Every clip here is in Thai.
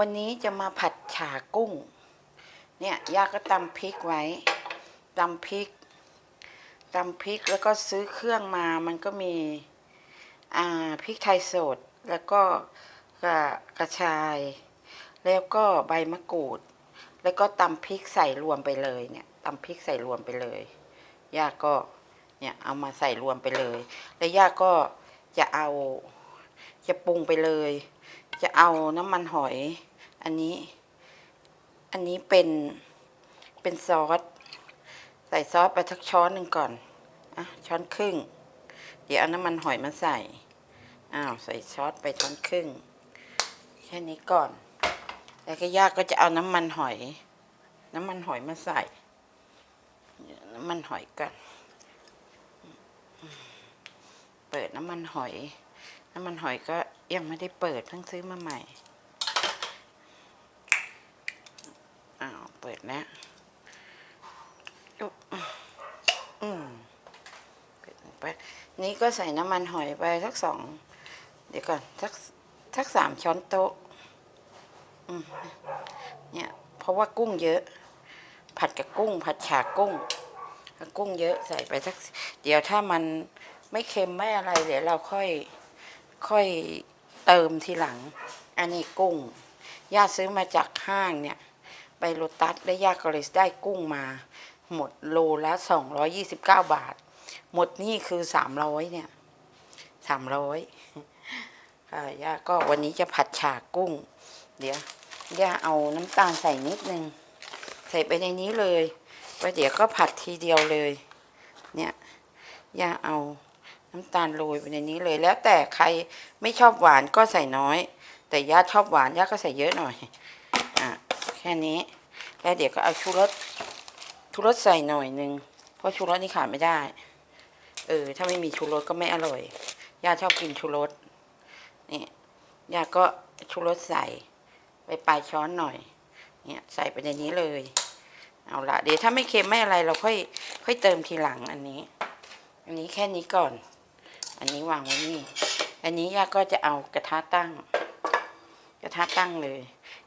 วันนี้จะมาผัดฉากุ้ง เนี่ยย่าก็ตำพริกไว้ตำพริกตำพริกแล้วก็ซื้อเครื่องมามันก็มีอ่าพริกไทยสดแล้วก็กระกระชาย แล้วก็ใบมะกรูด แล้วก็ตำพริกใส่รวมไปเลยเนี่ยตำพริกใส่รวมไปเลยย่าก็เนี่ยเอามาใส่รวมไปเลย แล้วย่าก็จะเอาจะปรุงไปเลย จะเอาน้ำมันหอย อันนี้ อันนี้เป็นเป็นซอส ใส่ซอสไปทักช้อนหนึ่งก่อนอะช้อนครึ่ง เดี๋ยวเอาน้ำมันหอยมาใส่ อ้าวใส่ซอสไปช้อนครึ่ง แค่นี้ก่อน แล้วก็ย่าก็จะเอาน้ำมันหอย น้ำมันหอยมาใส่ น้ำมันหอยก่อน เปิดน้ำมันหอย น้ำมันหอยก็ยังไม่ได้เปิดเพิ่งซื้อมาใหม่อ้าวเปิดแล้วอืมเปิดไปนี่ก็ใส่น้ำมันหอยไปสักสองเดี๋ยวก่อนสักสักสามช้อนโต๊ะอืมเนี่ย เพราะว่ากุ้งเยอะ ผัดกับกุ้ง ผัดฉากุ้งกุ้งเยอะใส่ไปสัก เดี๋ยวถ้ามันไม่เค็มไม่อะไร เดี๋ยวเราค่อย ค่อยเติมทีหลัง อันนี้กุ้ง ย่าซื้อมาจากห้างเนี่ย ไปโลตัสแล้ย่าก็เลยได้กุ้งมา หมดโลละสองร้อยี่สิบเก้าบาท หมดนี่คือสามร้อยเนี่ยสามร้อยค่ะย่าก็วันนี้จะผัดฉากุ้ง เดี๋ยวย่าเอาน้ำตาลใส่นิดนึง ใส่ไปในนี้เลยแล้วเดี๋ยวก็ผัดทีเดียวเลย เนี่ยย่าเอา น้ำตาลโรยไปในนี้เลย แล้วแต่ใครไม่ชอบหวานก็ใส่น้อย แต่ย่าชอบหวานย่าก็ใส่เยอะหน่อยอะแค่นี้ แล้วเดี๋ยวก็เอาชูรสชูรสใส่หน่อยนึงเพราะชูรสนี่ขาดไม่ได้ เออ ถ้าไม่มีชูรสก็ไม่อร่อยย่าชอบกินชูรสนี่ย่าก็ชูรสใส่ไปปลายช้อนหน่อย เนี่ยใส่ไปในนี้เลย เอาละเดี๋ยวถ้าไม่เค็มไม่อะไรเราค่อยค่อยเติมทีหลังอันนี้ อันนี้แค่นี้ก่อน อันนี้วางไว้นี่ อันนี้ย่าก็จะเอากระทะตั้ง กระทะตั้งเลย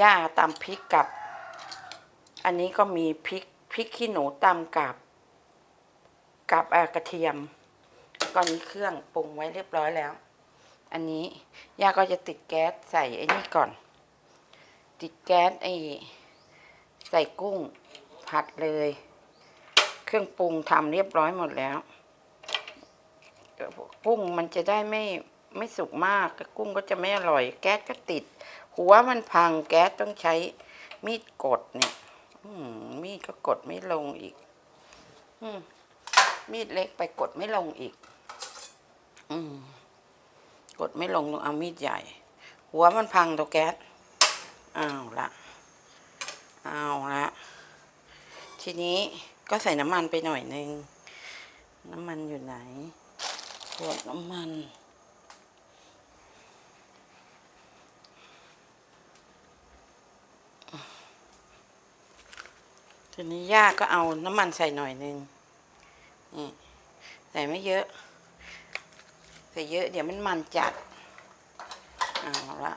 ย่าตำพริกกับ อันนี้ก็มีพริกพริกขี้หนูตำกับ กับเอ่อกระเทียมก็นี้เครื่องปรุงไว้เรียบร้อยแล้ว อันนี้ย่าก็จะติดแก๊สใส่ไอ้นี่ก่อน ติดแก๊สไอ้ใส่กุ้งผัดเลย เครื่องปรุงทำเรียบร้อยหมดแล้ว กุ้งมันจะได้ไม่ไม่สุกมากกุ้งก็จะไม่อร่อย แก๊สก็ติด หัวมันพังแก๊สต้องใช้มีดกดเนี่ยมีดก็กดไม่ลงอีกอมมีดเล็กไปกดไม่ลงอีก อืม กดไม่ลงต้องเอามีดใหญ่ หัวมันพังตัวแก๊สอ้าวละอ้าวละทีนี้ก็ใส่น้ำมันไปหน่อยนึง น้ำมันอยู่ไหน ขวดน้ำมันทีนี้ย่าก็เอาน้ำมันใส่หน่อยนึงนี่ใส่ไม่เยอะ ใส่เยอะเดี๋ยวมันมันจัดเอาละ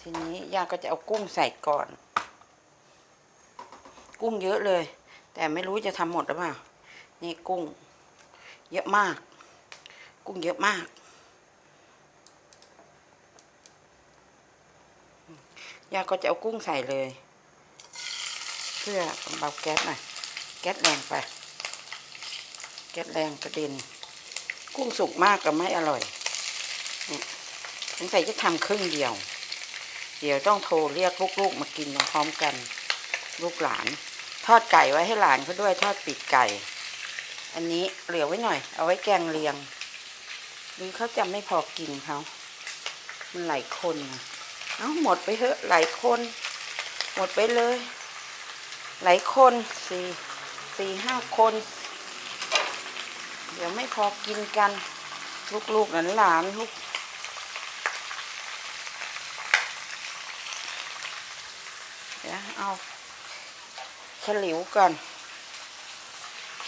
ทีนี้ย่าก็จะเอากุ้งใส่ก่อน กุ้งเยอะเลย แต่ไม่รู้จะทำหมดหรือเปล่า นี่กุ้ง เยอะมาก กุ้งเยอะมากย่าก็จะเอากุ้งใส่เลย เพื่อเบาแก๊สหน่อย แก๊สแรงไป แก๊สแรงกระเด็น กุ้งสุกมากก็ไม่อร่อยเนี่ยสงสัยจะทำครึ่งเดียว เดี๋ยวต้องโทรเรียกลูกๆมากินพร้อมกัน ลูกหลาน ทอดไก่ไว้ให้หลานเขาด้วยทอดปีกไก่ อันนี้เหลือไว้หน่อย เอาไว้แกงเลียง หรือเขาจะไม่พอกินเขามันหลายคนนะเอาหมดไปเถอะหลายคน หมดไปเลย หลายคนสี่สี่ห้าคน เดี๋ยวไม่พอกินกัน ลูกๆหลานหลานๆลูกเดี๋ยวเอาฉลิวก่อน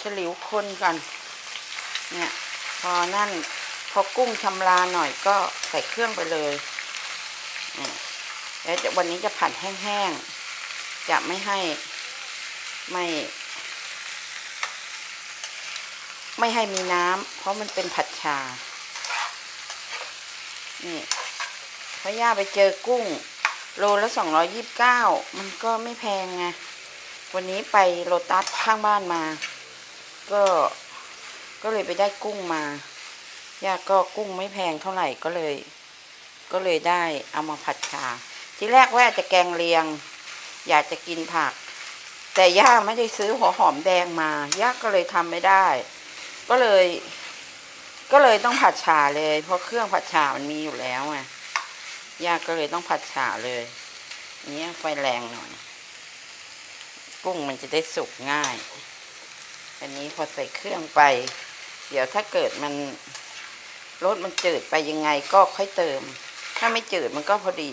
ฉลิวคนก่อนเนี่ย พอนั่น พอกุ้งชำลาหน่อยก็ใส่เครื่องไปเลยแล้วจะวันนี้จะผัดแห้งๆ จะไม่ให้ไม่ ไม่ให้มีน้ำเพราะมันเป็นผัดชา นี่พอย่าไปเจอกุ้ง โลละสองร้อยี่บเก้ามันก็ไม่แพงไง วันนี้ไปโลตัสข้างบ้านมา ก็ ก็เลยไปได้กุ้งมา ย่าก็กุ้งไม่แพงเท่าไหร่ก็เลย ก็เลยได้เอามาผัดชา ทีแรกว่าจะแกงเลียง อยากจะกินผัก แต่ย่าไม่ได้ซื้อหัวหอมแดงมาย่าก็เลยทำไม่ได้ ก็เลย ก็เลยต้องผัดฉาเลย เพราะเครื่องผัดฉามันมีอยู่แล้วไงย่าก็เลยต้องผัดฉาเลยเนี้ยไฟแรงหน่อย กุ้งมันจะได้สุกง่าย อันนี้พอใส่เครื่องไป เดี๋ยวถ้าเกิดมัน รสมันจืดไปยังไงก็ค่อยเติม ถ้าไม่จืดมันก็พอดี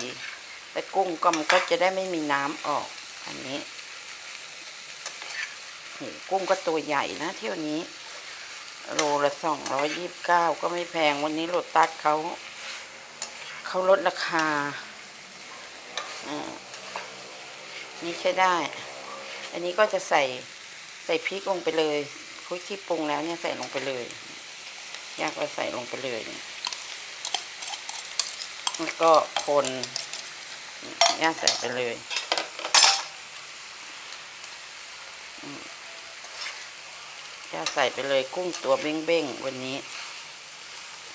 แต่กุ้งก็มันก็จะได้ไม่มีน้ำออก อันนี้นี่กุ้งก็ตัวใหญ่นะ เที่ยวนี้ โลละสองร้อยยี่บเก้าก็ไม่แพงวันนี้โลตัสเขาเขาลดราคาอ่านี่ใช้ได้ อันนี้ก็จะใส่ใส่พริกลงไปเลยพริกที่ปรุงแล้วเนี่ยใส่ลงไปเลย ยากก็ใส่ลงไปเลยแล้วก็คนย่าใส่ไปเลยย่าใส่ไปเลยกุ้งตัวเบ้งๆวันนี้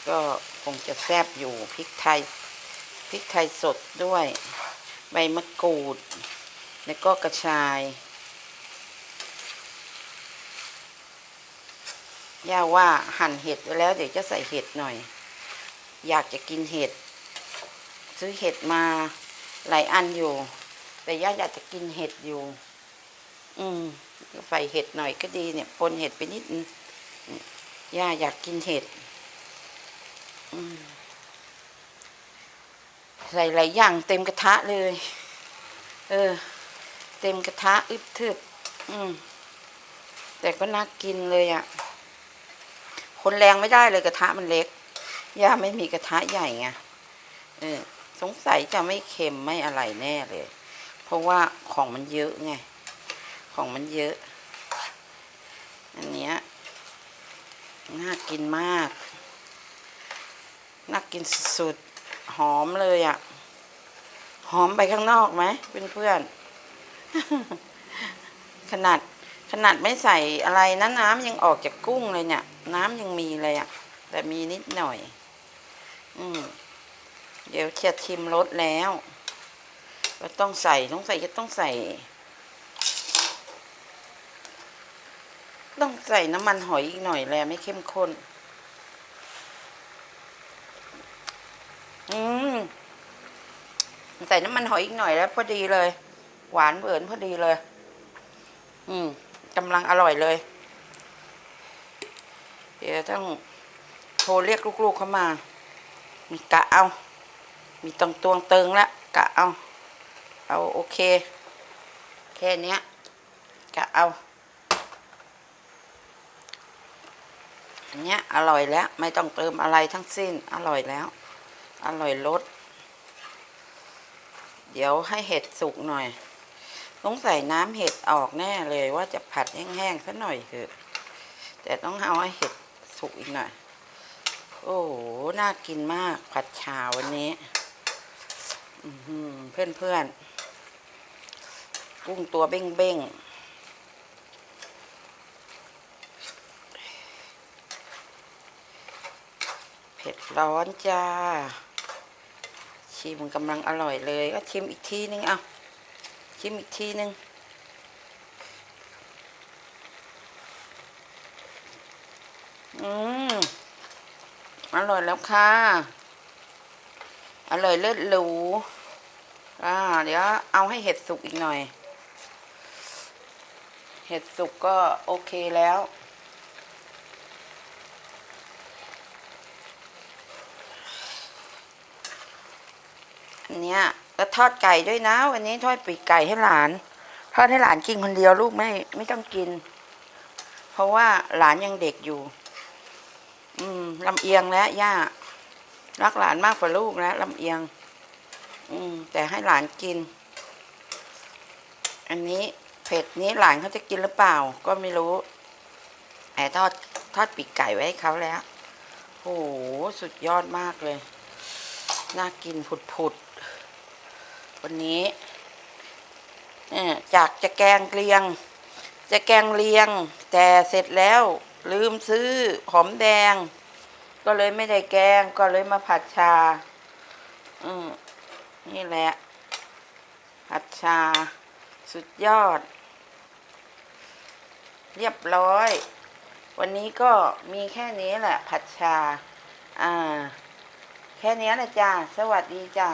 ก็คงจะแซ่บอยู่พริกไทยพริกไทยสดด้วย ใบมะกรูด แล้วก็กระชาย ย่าว่าหั่นเห็ดไว้แล้วเดี๋ยวจะใส่เห็ดหน่อย อยากจะกินเห็ด ซื้อเห็ดมาหลายอันอยู่ แต่ย่าอยากจะกินเห็ดอยู่ อืมใส่เห็ดหน่อยก็ดีเนี่ยปนเห็ดไปนิดนึงย่าอยากกินเห็ดใส่หลายอย่างเต็มกระทะเลย เออ เต็มกระทะอึบทึบอืมแต่ก็น่ากินเลยอะ่ะ คนแรงไม่ได้เลยกระทะมันเล็ก ย่าไม่มีกระทะใหญ่ไงเออสงสัยจะไม่เค็มไม่อะไรแน่เลย เพราะว่าของมันเยอะไง ของมันเยอะ อันเนี้ยน่ากินมาก น่ากินสุดๆ หอมเลยอะ่ะ หอมไปข้างนอกไหมเพื่อนๆ ขนาดขนาดไม่ใส่อะไรนะน้ำยังออกจากกุ้งเลยเนี่ย น้ำยังมีเลยอะ่ะ แต่มีนิดหน่อย อืม เดี๋ยวเชียชิมรสแล้ว ก็ต้องใส่ต้องใส่ก็ต้องใส่ ต้องใส่น้ำมันหอยอีกหน่อยแลไม่เข้มข้น อืม ใส่น้ำมันหอยอีกหน่อยแล้วพอดีเลย หวานเบิร์นพอดีเลย อืมกำลังอร่อยเลย ดี๋ยวต้องโทรเรียกลูกๆเข้ามา มีกะเอา มีตรงตวงเติงแล้วกะเอา เอาโอเค แค่เนี้ยกะเอา อันเนี้ยอร่อยแล้ว ไม่ต้องเติมอะไรทั้งสิ้น อร่อยแล้ว อร่อยรสเดี๋ยวให้เห็ดสุกหน่อยต้องใส่น้ำเห็ดออกแน่เลยว่าจะผัดแห้งๆสักหน่อยเถอะแต่ต้องเอาให้เห็ด สุกอีกหน่อย โอ้โห น่ากินมากผัดชาวันนี้เพื่อนเพื่อนกุ้งตัวเบ้งเบ้งเผ็ดร้อนจ้า ชิมกำลังอร่อยเลย ก็ชิมอีกทีนึงเอาชิมอีกทีนึง อืมอร่อยแล้วค่ะ อร่อยเลิศหรูอ่าเดี๋ยวเอาให้เห็ดสุกอีกหน่อย เห็ดสุกก็โอเคแล้วอันเนี้ยก็ทอดไก่ด้วยนะ วันนี้ทอดปีกไก่ให้หลาน ทอดให้หลานกินคนเดียวลูกไม่ไม่ต้องกิน เพราะว่าหลานยังเด็กอยู่ อืมลำเอียงแล้วย่า รักหลานมากกว่าลูกแล้วลำเอียง อืม แต่ให้หลานกิน อันนี้เผ็ดนี้หลานเขาจะกินหรือเปล่า ก็ไม่รู้แต่ทอดทอดปีกไก่ไว้ให้เขาแล้วโอ้โหสุดยอดมากเลย น่ากินผุดๆวันนี้เนี่ยจากจะแกงเลียง จะแกงเลียง แต่เสร็จแล้ว ลืมซื้อหอมแดง ก็เลยไม่ได้แกงก็เลยมาผัดชา อืมนี่แหละ ผัดชา สุดยอด เรียบร้อย วันนี้ก็มีแค่นี้แหละ ผัดชา อ่า แค่นี้แหละจ้า สวัสดีจ้า